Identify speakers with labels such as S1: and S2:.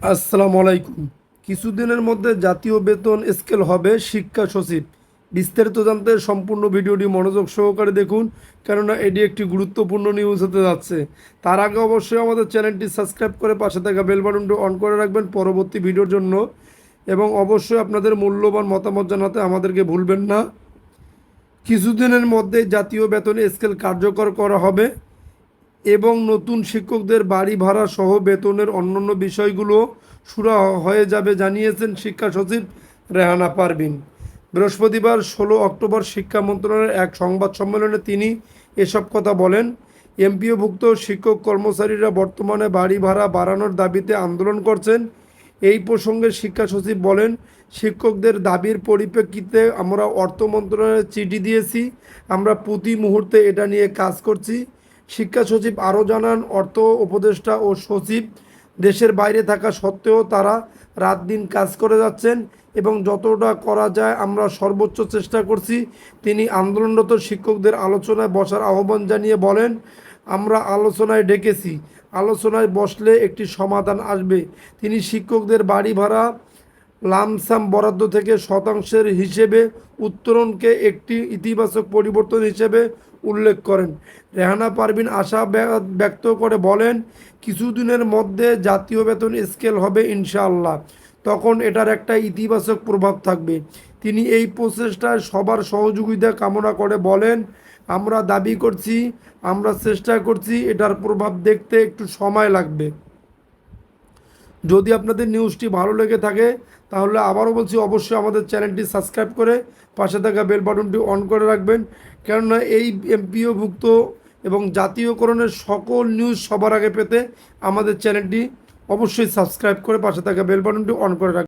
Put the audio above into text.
S1: আসসালামু আলাইকুম। কিছুদিনের মধ্যে জাতীয় বেতন স্কেল হবে শিক্ষা সচিব। বিস্তারিত জানতে সম্পূর্ণ ভিডিওটি মনোযোগ সহকারে দেখুন, কেননা এটি একটি গুরুত্বপূর্ণ নিউজ হতে যাচ্ছে। তার আগে অবশ্যই আমাদের চ্যানেলটি সাবস্ক্রাইব করে পাশে থাকা বেল বাটনটি অন করে রাখবেন পরবর্তী ভিডিওর জন্য। এবং অবশ্যই আপনাদের মূল্যবান মতামত জানাতে আমাদেরকে ভুলবেন না। কিছুদিনের মধ্যে জাতীয় বেতন স্কেল কার্যকর করা হবে। এবং নতুন শিক্ষকদের বাড়ি ভাড়া সহ বেতনের অন্যান্য বিষয়গুলো শুরু হয়ে যাবে জানিয়েছেন শিক্ষা সচিব রেহানা পারভিন। বৃহস্পতিবার ষোলো অক্টোবর শিক্ষা মন্ত্রণালয়ের এক সংবাদ সম্মেলনে তিনি এসব কথা বলেন। এমপিওভুক্ত শিক্ষক কর্মচারীরা বর্তমানে বাড়ি ভাড়া বাড়ানোর দাবিতে আন্দোলন করছেন। এই প্রসঙ্গে শিক্ষা সচিব বলেন, শিক্ষকদের দাবির পরিপ্রেক্ষিতে আমরা অর্থ মন্ত্রণালয়ে চিঠি দিয়েছি, আমরা প্রতি মুহূর্তে এটা নিয়ে কাজ করছি। শিক্ষা সচিব আরও জানান, অর্থ উপদেষ্টা ও সচিব দেশের বাইরে থাকা সত্ত্বেও তারা রাত দিন কাজ করে যাচ্ছেন এবং যতটা করা যায় আমরা সর্বোচ্চ চেষ্টা করছি। তিনি আন্দোলনরত শিক্ষকদের আলোচনায় বসার আহ্বান জানিয়ে বলেন, আমরা আলোচনায় ডেকেছি। আলোচনায় বসলে একটি সমাধান আসবে। তিনি শিক্ষকদের বাড়ি ভাড়া, লামসাম বরাদ্দ থেকে শতাংশের হিসেবে উত্তরণকে একটি ইতিবাচক পরিবর্তন হিসেবে উল্লেখ করেন। রেহানা পারভিন আশা ব্য- ব্যক্ত করে বলেন, কিছুদিনের মধ্যে জাতীয় বেতন স্কেল হবে ইনশাআল্লাহ। তখন এটার একটা ইতিবাচক প্রভাব থাকবে। তিনি এই প্রচেষ্টায় সবার সহযোগিতা কামনা করে বলেন, আমরা দাবি করছি, আমরা চেষ্টা করছি, এটার প্রভাব দেখতে একটু সময় লাগবে। যদি আপনাদের নিউজটি ভালো লেগে থাকে, তাহলে আবারও বলছি অবশ্যই আমাদের চ্যানেলটি সাবস্ক্রাইব করে পাশে থাকা বেল বাটনটি অন করে রাখবেন। কেননা এই এমপিওভুক্ত এবং জাতীয়করণের সকল নিউজ সবার আগে পেতে আমাদের চ্যানেলটি অবশ্যই সাবস্ক্রাইব করে পাশে থাকা বেল বাটনটি অন করে রাখবেন।